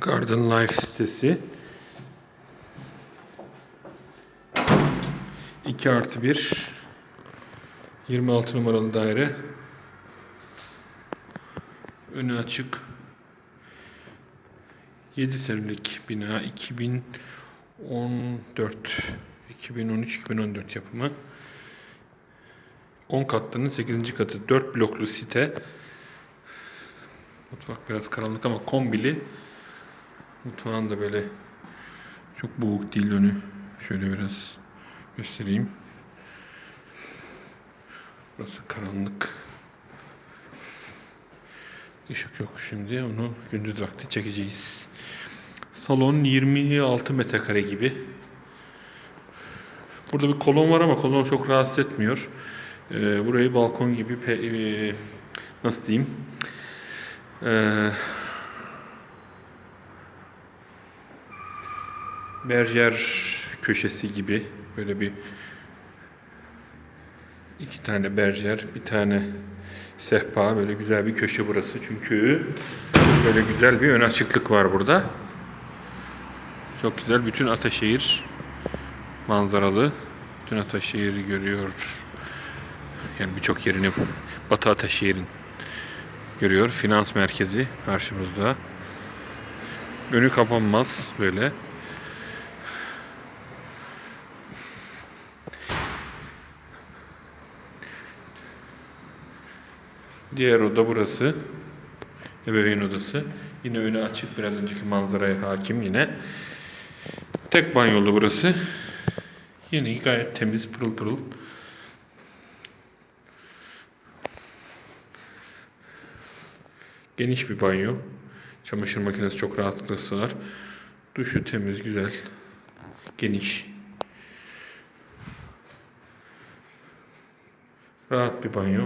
Garden Life sitesi. 2 artı 1 26 numaralı daire. Önü açık. 7 senelik bina 2014 2013-2014 yapımı. 10 katlının 8. katı 4 bloklu site. Mutfak biraz karanlık ama kombili. Mutfağın da böyle çok boğuk değil önü. Şöyle biraz göstereyim. Burası karanlık. Işık yok şimdi. Onu gündüz vakti çekeceğiz. Salon 26 metrekare gibi. Burada bir kolon var ama kolon çok rahatsız etmiyor. Ee, burayı balkon gibi e, nasıl diyeyim? Ee, berjer köşesi gibi böyle bir iki tane berjer, bir tane sehpa böyle güzel bir köşe burası. Çünkü böyle güzel bir ön açıklık var burada. Çok güzel bütün Ataşehir manzaralı. Bütün Ataşehir'i görüyor. Yani birçok yerini Batı Ataşehir'in görüyor. Finans merkezi karşımızda. Önü kapanmaz böyle. Diğer oda burası. Ebeveyn odası. Yine önü açık. Biraz önceki manzaraya hakim yine. Tek banyolu burası. Yine gayet temiz, pırıl pırıl. Geniş bir banyo. Çamaşır makinesi çok rahatlıkla sığar. Duşu temiz, güzel. Geniş. Rahat bir banyo.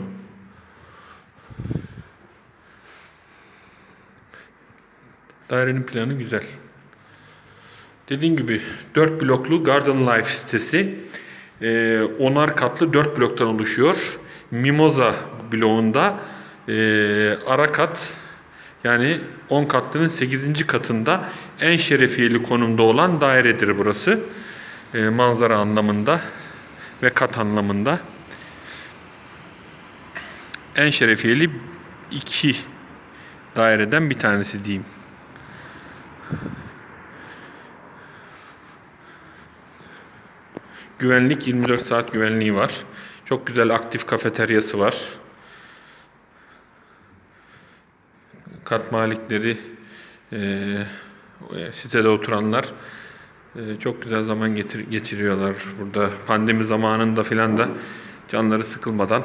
Dairenin planı güzel. Dediğim gibi 4 bloklu Garden Life sitesi. Ee, onar katlı 4 bloktan oluşuyor. Mimoza bloğunda e, ara kat yani 10 katlının 8. katında en şerefiyeli konumda olan dairedir burası. E, manzara anlamında ve kat anlamında. En şerefiyeli iki daireden bir tanesi diyeyim. Güvenlik 24 saat güvenliği var. Çok güzel aktif kafeteryası var. Kat malikleri eee, sitede oturanlar eee, çok güzel zaman getir, geçiriyorlar burada. Pandemi zamanında filan da canları sıkılmadan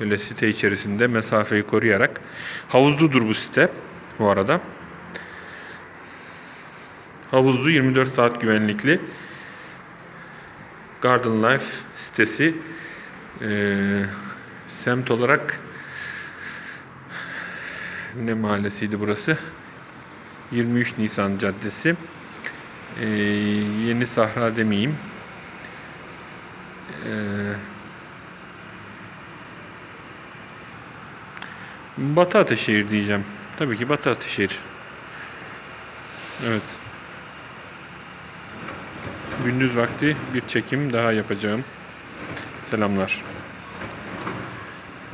böyle site içerisinde mesafeyi koruyarak havuzludur bu site bu arada. Havuzlu 24 saat güvenlikli. Garden Life sitesi eee, semt olarak ne mahallesiydi burası? 23 Nisan Caddesi. Eee, Yeni Sahra demeyeyim. Eee, Batı Ataşehir diyeceğim. Tabii ki Batı Ataşehir. Evet. Gündüz vakti bir çekim daha yapacağım. Selamlar.